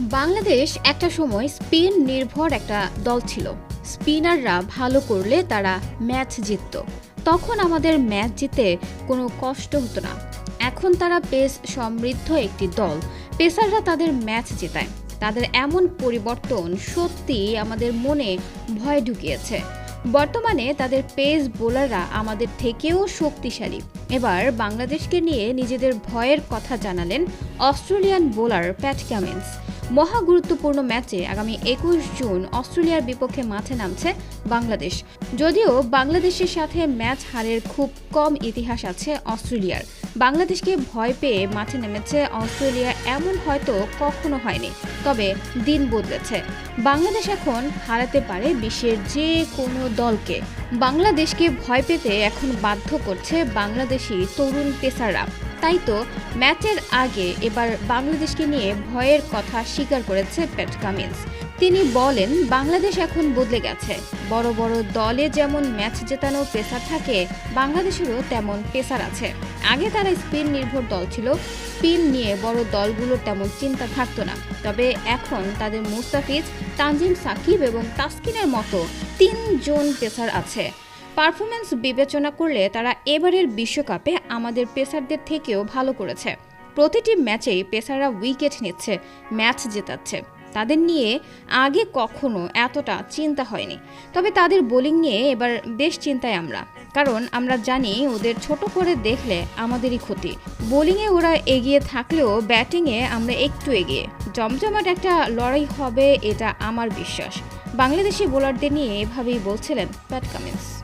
বাংলাদেশ একটা সময় স্পিন নির্ভর একটা দল ছিল। স্পিনাররা ভালো করলে তারা ম্যাচ জিততো। তখন আমাদের ম্যাচ জিতে কোনো কষ্ট হতো না। এখন তারা পেস সমৃদ্ধ একটি দল। পেসাররা তাদের ম্যাচ জেতায়। তাদের এমন পরিবর্তন সত্যি আমাদের মনে ভয় ঢুকিয়েছে। বর্তমানে তাদের পেস বোলাররা আমাদের থেকেও শক্তিশালী। এবার বাংলাদেশকে নিয়ে নিজেদের ভয়ের কথা জানালেন অস্ট্রেলিয়ান বোলার প্যাট ক্যামিন্স মহা গুরুত্বপূর্ণ ম্যাচে আগামী একুশ জুন অস্ট্রেলিয়ার বিপক্ষে মাঠে নামছে বাংলাদেশ। যদিও বাংলাদেশের সাথে ম্যাচ হারের খুব কম ইতিহাস আছে অস্ট্রেলিয়ার। বাংলাদেশকে ভয় পেয়ে মাঠে নেমেছে অস্ট্রেলিয়া, এমন হয়তো কখনো হয়নি। তবে দিন বদলেছে। বাংলাদেশ এখন হারাতে পারে বিশ্বের যে কোনো দলকে। বাংলাদেশকে ভয় পেতে এখন বাধ্য করছে বাংলাদেশি তরুণ পেসাররা। তাই তো ম্যাচের আগে এবার বাংলাদেশকে নিয়ে ভয়ের কথা স্বীকার করেছে প্যাট কামিন্স। তিনি বলেন, বাংলাদেশ এখন বদলে গেছে। বড় বড় দলে যেমন ম্যাচ জেতানো পেসার থাকে, বাংলাদেশেরও তেমন পেসার আছে। আগে তারা স্পিন নির্ভর দল ছিল, স্পিন নিয়ে বড় দলগুলোর তেমন চিন্তা থাকতো না। তবে এখন তাদের মুস্তাফিজ, তানজিম সাকিব এবং তাসকিনের মতো তিনজন পেসার আছে। পারফরমেন্স বিবেচনা করলে তারা এবারের বিশ্বকাপে আমাদের পেসারদের থেকেও ভালো করেছে। প্রতিটি ম্যাচেই পেসাররা উইকেট নিচ্ছে, ম্যাচ জেতাচ্ছে। তাদের নিয়ে আগে কখনো এতটা চিন্তা হয়নি। তবে তাদের বোলিং নিয়ে এবার বেশ চিন্তায় আমরা। কারণ আমরা জানি ওদের ছোট করে দেখলে আমাদেরই ক্ষতি। বোলিংয়ে ওরা এগিয়ে থাকলেও ব্যাটিংয়ে আমরা একটু এগিয়ে। জমজমাট একটা লড়াই হবে, এটা আমার বিশ্বাস। বাংলাদেশি বোলারদের নিয়ে এভাবেই বলছিলেন প্যাট কামিন্স।